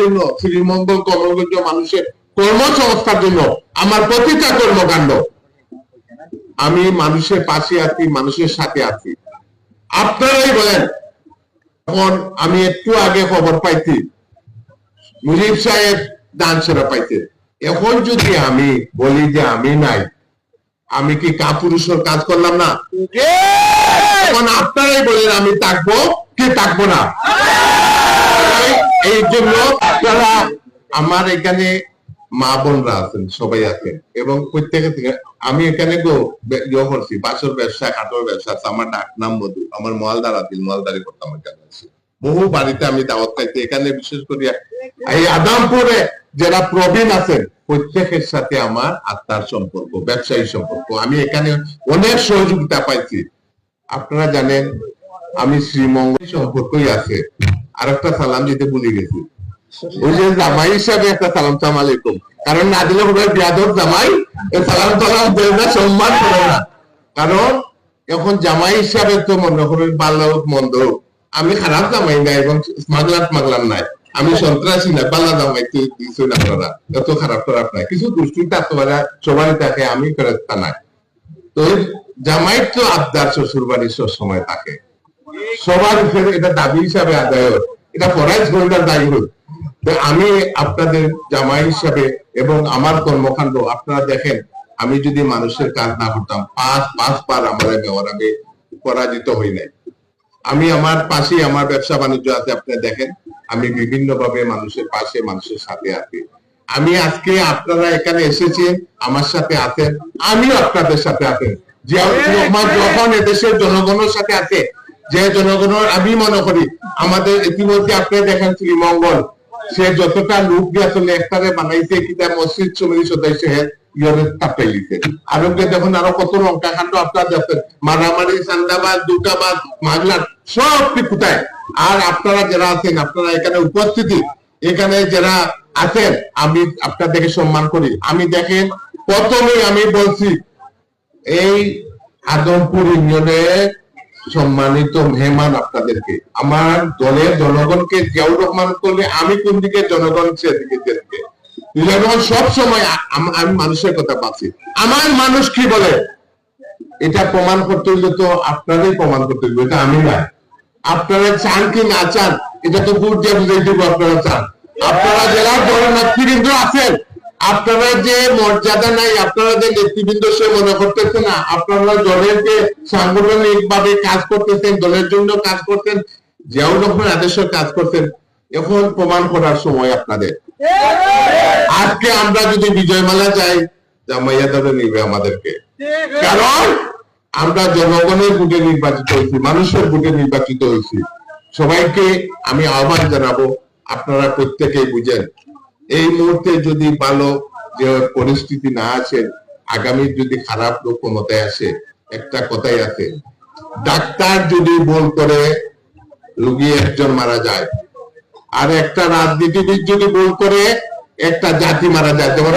জন্য শ্রীমঙ্গল কমলগঞ্জ মানুষের কর্মসংস্থার জন্য আমার প্রতিটা কর্মকাণ্ড। আমি মানুষের পাশে আছি মানুষের সাথে আছি। আপনারাই বলেন তখন আমি একটু আগে খবর পাইছি মুজিব সাহেব দান সেরা পাইছে। এখন যদি আমি বলি যে আমি নাই আমি কি কাপুরুষের কাজ করলাম না? এখন আপনারাই বলেন আমি থাকব কি থাকব না? এই- জন্য আপনারা আমার এখানে মা বোনরা আছেন, সবাই আছেন এবং প্রত্যেকে থেকে আমি এখানে গো ইয়ে করছি, বাসর ব্যবসা কাঠের ব্যবসা আছে, আমার ডাক নাম মধু, আমার মোয়ালদার আদিল মোয়ালদারি করতাম এখানে আছি। বহু বাড়িতে আমি দাওয়াত খাইছি এখানে বিশেষ করে এই আদামপুরে যারা প্রবীণ আছেন, প্রত্যেকের সাথে আমার আত্মার সম্পর্ক, ব্যবসায়ী সম্পর্ক। আমি এখানে অনেক সহযোগিতা পাইছি। আপনারা জানেন, আমি শ্রীমঙ্গল সম্পর্কই আছে। আর একটা সালাম দিতে ভুলে গেছি। ওই যে জামাই হিসাবে একটা সালাম সালাম আলাইকুম। কারণ না দিলে হবে জামাই সালাম সালাম দেয় না, সম্মান করে না। কারণ এখন জামাই হিসাবে তো মনে মন্দ আমি খারাপ জামাই নাই এবং স্মাগলার স্মাগলার নাই। আমি সন্ত্রাসী না না আপনারা এত খারাপ খারাপ নাই। কিছু দুষ্টিটা তোমারা সবাই থাকে, আমি ফেরত নাই। তো জামাই তো আবদার শ্বশুর বাড়ির সব সময় থাকে। সবার এটা দাবি হিসাবে আদায় এটা ফরাইজ হোল্ডার দায়ী তো আমি আপনাদের জামাই হিসাবে এবং আমার কর্মকাণ্ড, আপনারা দেখেন, আমি যদি মানুষের কাজ না করতাম, পাঁচ, পাঁচবার আমাদের মেয়র আমি পরাজিত হই নাই। আমি আমার পাশে আমার ব্যবসা বাণিজ্য আছে আপনি দেখেন, আমি বিভিন্ন ভাবে মানুষের পাশে, মানুষের সাথে আছি। আমি আজকে আপনারা এখানে এসেছেন আমার সাথে আছেন, আমিও আপনাদের সাথে আছেন যে আমার যখন এদেশের জনগণের সাথে আছে যে জনগণের আমি মনে করি, আমাদের ইতিমধ্যে আপনি দেখেন শ্রীমঙ্গল, সে যতটা লোক দিয়ে আসলে একটারে বানাইছে কিতা মসজিদ সমিতি সদস্য কোথায়? আর আপনারা যারা আছেন, আপনারা এখানে উপস্থিতি। এখানে যারা আছেন, আমি সম্মান করি। আমি দেখেন প্রথমে আমি বলছি, এই আদমপুর ইউনিয়নের সম্মানিত মেহমান আপনাদেরকে। আমার দলের জনগণকে জিয়াউর রহমান করলে আমি কোন দিকে, জনগণ সেদিকে দেখবে। জনগণ সব সময় আমি মানুষের কথা পাচ্ছি আমার মানুষ কি বলে? এটা প্রমাণ করতে হইলে তো আপনারাই প্রমাণ করতে হইবে, এটা আমি না আপনারা চান কি না চান, এটা তো ভোট আপনারা চান। আপনারা যারা দলের নেতৃবৃন্দ আছেন আপনারা যে মর্যাদা নাই, আপনারা যে নেতৃবৃন্দ সে মনে করতেছে না, আপনারা দলের যে সাংগঠনিক ভাবে কাজ করতেছেন, দলের জন্য কাজ করতেন জিয়াউর রহমান আদেশের কাজ করতেন, এখন প্রমাণ করার সময় আপনাদের। আজকে আমরা যদি বিজয় বিজয়মালা চাই জামাইয়া দলে নিবে আমাদেরকে। কারণ আমরা জনগণের ভোটে নির্বাচিত হয়েছি, মানুষের ভোটে নির্বাচিত হয়েছি। সবাইকে আমি আহ্বান জানাব, আপনারা প্রত্যেকেই বুঝেন। এই মুহূর্তে যদি ভালো যে পরিস্থিতি না আছে আগামী যদি খারাপ লোক ক্ষমতায় আসে, একটা কথাই আছে, ডাক্তার যদি ভুল করে, রুগী একজন মারা যায়। আর একটা রাজনীতিবিদ যদি ভুল করে, একটা জাতি মারা যায়। যেমন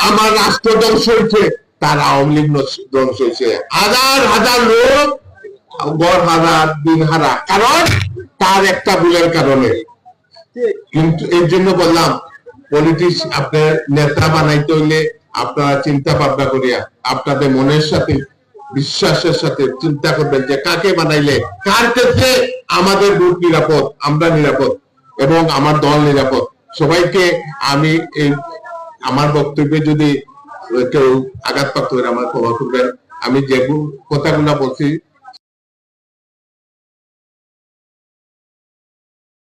আমার রাষ্ট্র ধ্বংস হয়েছে, তার আওয়ামী লীগ ধ্বংস হয়েছে। হাজার হাজার লোক, গড় হাজার দিন হারা। কারণ, তার একটা ভুলের কারণে। কিন্তু এর জন্য বললাম পলিটিক্স আপনার নেতা বানাইতে হইলে আপনারা চিন্তা ভাবনা করিয়া আপনাদের মনের সাথে, বিশ্বাসের সাথে চিন্তা করবেন যে কাকে বানাইলে, কার ক্ষেত্রে আমাদের ভোট নিরাপদ, আমরা নিরাপদ, এবং আমার দল নিরাপদ। সবাইকে আমি এই, আমার বক্তব্যে যদি কেউ আঘাতপ্রাপ্ত হয়ে আমার ক্ষমা করবেন, আমি যে কথাগুলো বলছি